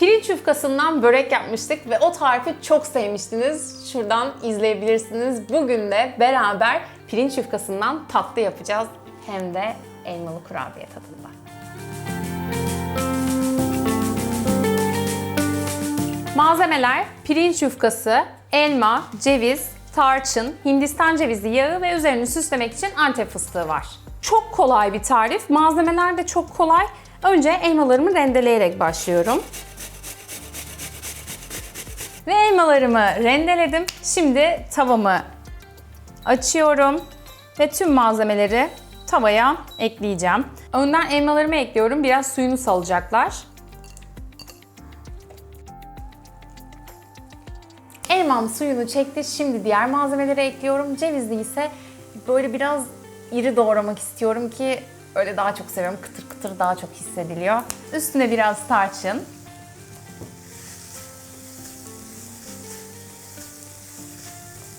Pirinç yufkasından börek yapmıştık ve o tarifi çok sevmiştiniz. Şuradan izleyebilirsiniz. Bugün de beraber pirinç yufkasından tatlı yapacağız. Hem de elmalı kurabiye tadında. Malzemeler pirinç yufkası, elma, ceviz, tarçın, hindistan cevizi yağı ve üzerini süslemek için antep fıstığı var. Çok kolay bir tarif. Malzemeler de çok kolay. Önce elmalarımı rendeleyerek başlıyorum. Ve elmalarımı rendeledim. Şimdi tavamı açıyorum ve tüm malzemeleri tavaya ekleyeceğim. Önden elmalarımı ekliyorum. Biraz suyunu salacaklar. Elmam suyunu çekti. Şimdi diğer malzemeleri ekliyorum. Cevizli ise böyle biraz iri doğramak istiyorum ki öyle daha çok seviyorum. Kıtır kıtır daha çok hissediliyor. Üstüne biraz tarçın.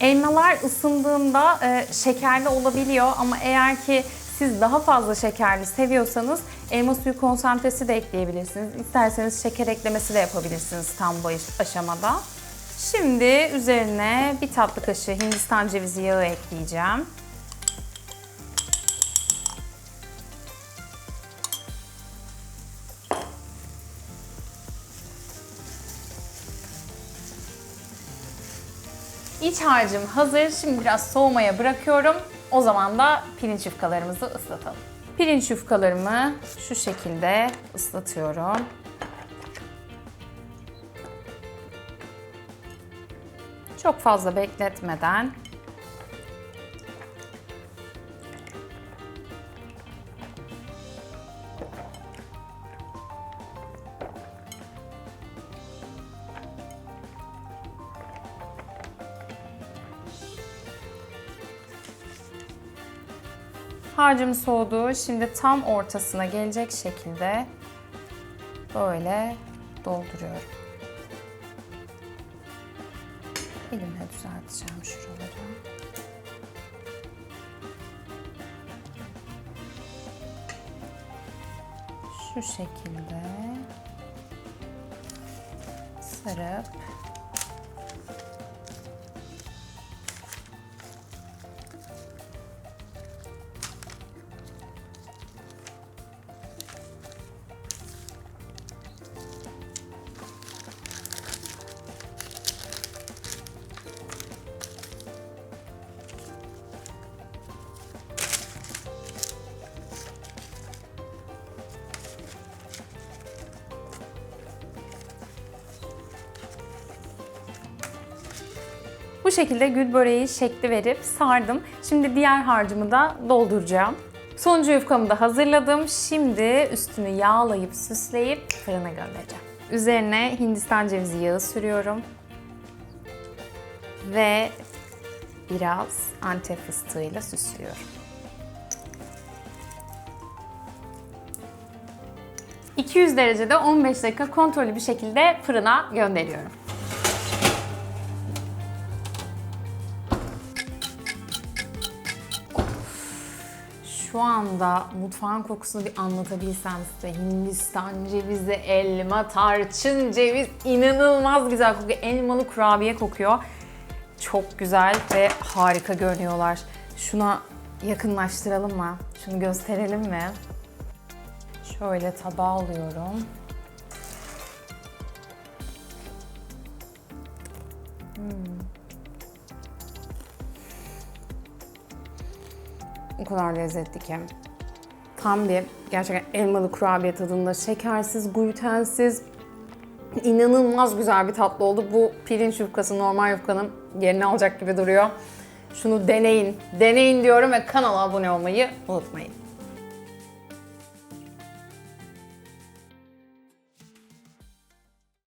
Elmalar ısındığında e, şekerli olabiliyor ama eğer ki siz daha fazla şekerli seviyorsanız elma suyu konsantresi de ekleyebilirsiniz. İsterseniz şeker eklemesi de yapabilirsiniz tam bu aşamada. Şimdi üzerine bir tatlı kaşığı Hindistan cevizi yağı ekleyeceğim. İç harcım hazır. Şimdi biraz soğumaya bırakıyorum. O zaman da pirinç yufkalarımızı ıslatalım. Pirinç yufkalarımı şu şekilde ıslatıyorum. Çok fazla bekletmeden Harcım soğudu. Şimdi tam ortasına gelecek şekilde böyle dolduruyorum. Elimle düzelteceğim şuraları. Şu şekilde sarıp Bu şekilde gül böreği şekli verip sardım. Şimdi diğer harcımı da dolduracağım. Sonuncu yufkamı da hazırladım. Şimdi üstünü yağlayıp süsleyip fırına göndereceğim. Üzerine Hindistan cevizi yağı sürüyorum. Ve biraz antep fıstığıyla süslüyorum. 200 derecede 15 dakika kontrollü bir şekilde fırına gönderiyorum. Şu anda mutfağın kokusunu bir anlatabilsem size. Hindistan cevizi, elma, tarçın, ceviz inanılmaz güzel kokuyor. Elmalı kurabiye kokuyor. Çok güzel ve harika görünüyorlar. Şuna yakınlaştıralım mı? Şunu gösterelim mi? Şöyle tabağa alıyorum. O kadar lezzetli ki. Tam bir gerçekten elmalı kurabiye tadında şekersiz, glutensiz, inanılmaz güzel bir tatlı oldu. Bu pirinç yufkası normal yufkanın yerini alacak gibi duruyor. Şunu deneyin, deneyin diyorum ve kanala abone olmayı unutmayın.